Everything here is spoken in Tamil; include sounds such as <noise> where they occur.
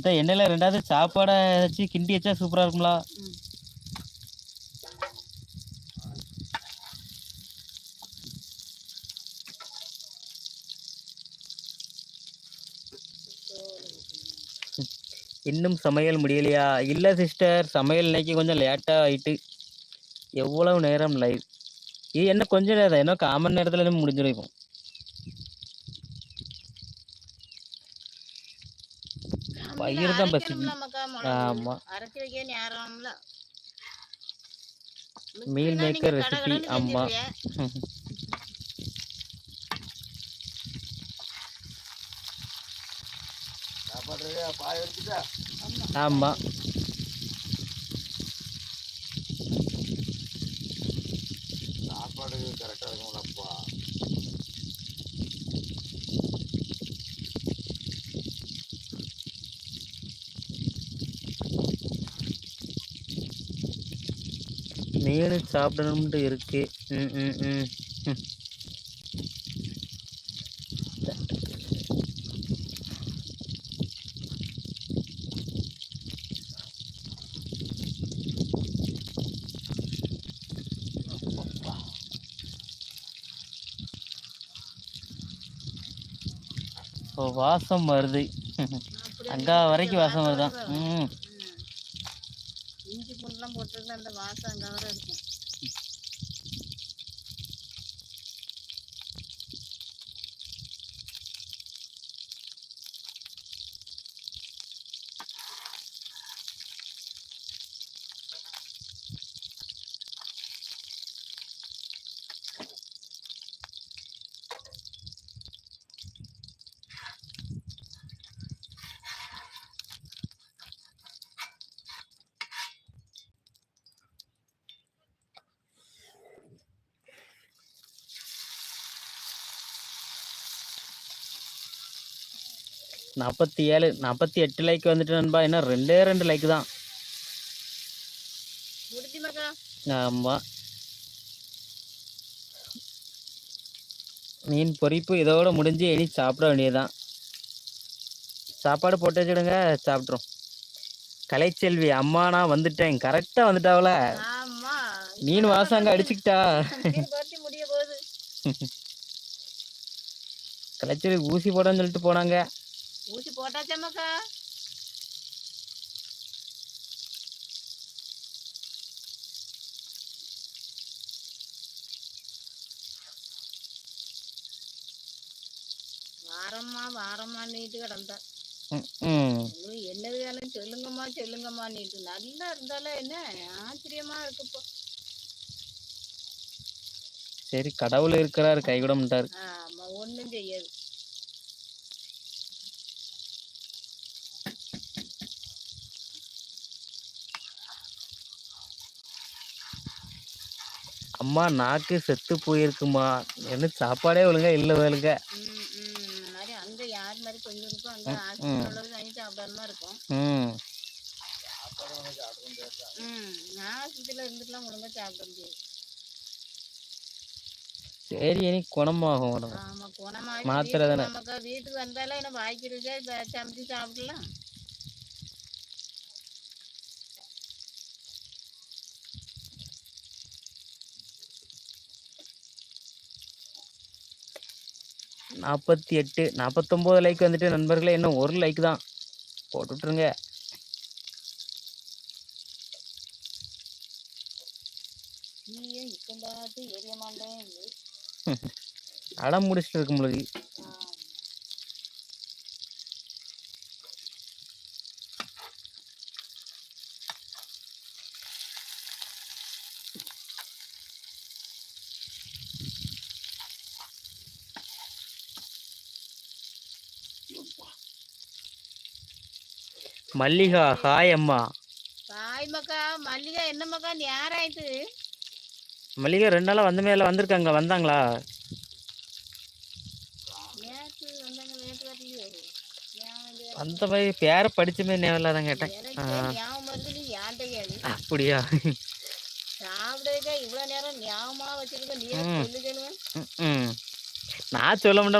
இந்த எண்ணெயில் ரெண்டாவது சாப்பாடை வச்சு கிண்டி வச்சா சூப்பராக இருக்கும்ல. இன்னும் சமையல் முடியலையா? இல்லை சிஸ்டர். சமையல் இன்னைக்கு கொஞ்சம் லேட்டாக ஆயிட்டு. எவ்வளவு நேரம் லைவ் இது என்ன கொஞ்சம் நேரம் என்ன காமன் நேரத்தில் முடிஞ்சிருக்கும் வயிறு தான் மிளகு. ஆமா. Meal maker recipe. செஞ்சிருவீங்க. ஆமா. சாப்பாடு கரெக்டாக இருக்கும்லப்பா. மீன் சாப்பிடணும்ட்டு இருக்கு. ம் ம் ம். ஓ வாசம் வருது. அங்கா வரைக்கும் வாசம் வருதான் உம் ம். இஞ்சி பூண்டுலாம் போட்டிருந்தா அந்த வாசம் அங்கே வர இருக்கும். நாற்பத்தி ஏழு நாற்பத்தி எட்டு லைக் வந்துட்டு நண்பா. இன்னும் ரெண்டே ரெண்டு லைக் தான். முடிஞ்சு மக்கா ஆமா. மீன் பொரிப்பு இதோட முடிஞ்சு இனி சாப்பிட வேண்டியதுதான். சாப்பாடு போட்டு வச்சுடுங்க சாப்பிட்றோம் கலைச்செல்வி அம்மா நான் வந்துட்டேன் கரெக்டாக வந்துட்டாவல. மீன் வாசம் அங்கே அடிச்சுக்கிட்டா கலைச்செல்வி ஊசி போடன்னு சொல்லிட்டு போனாங்க. ஊசி போட்டாச்சா மக்கா வாரம்மா வாரம்மா நீட்டு கிடந்தா. ம், ம். ஐயோ, என்னது வேணும் சொல்லுங்கம்மா சொல்லுங்கம்மா நீட்டு. நல்லா இருந்தாலும் என்ன? ஆச்சரியமா இருக்குப்போ சரி கடவுள் இருக்கிறாரு கைவிட மாட்டாரு. ஆமா ஒண்ணும் செய்யாது. அம்மா நாக்கு செத்து போயிருக்குமா? என்ன சாப்பாடே ஒழுங்கா இல்லை வேலுங்க. அங்க யார் மாதிரி கொஞ்சம் இருக்கும் அங்க உள்ளது தனி சாப்பிடாம இருக்கும். ம். ம். நான் ஹாஸ்பிட்டல்ல இருந்துட்டுலாம் ஒழுங்கா சாப்பிட முடியாது. சரி இனி குணமாகும் மாத்திரை தானே. நமக்கு வீட்டுக்கு வந்தாலே என்ன வாய்க்கு இருக்கா? சமைச்சு சாப்பிடலாம். நாற்பத்தி எட்டு நாற்பத்தொம்போது லைக் வந்துட்டு நண்பர்களே இன்னும் ஒரு லைக் தான். போட்டு மாட்டேன். <laughs> அடம் முடிச்சுட்டு இருக்கும் பொழுது மல்லிகா ஹாய் அம்மா. தாய் மக்கா மல்லிகா என்ன மக்கா நேரம் ஆயிட்டு? மல்லிகா ரெண்டு நாளாக வந்த மேலே வந்திருக்காங்க வந்தாங்களா? அந்த மாதிரி பேரை படிச்சுமே நேரில் தான் கேட்டேன். அப்படியா. நான் சொல்ல மாட்டேன்.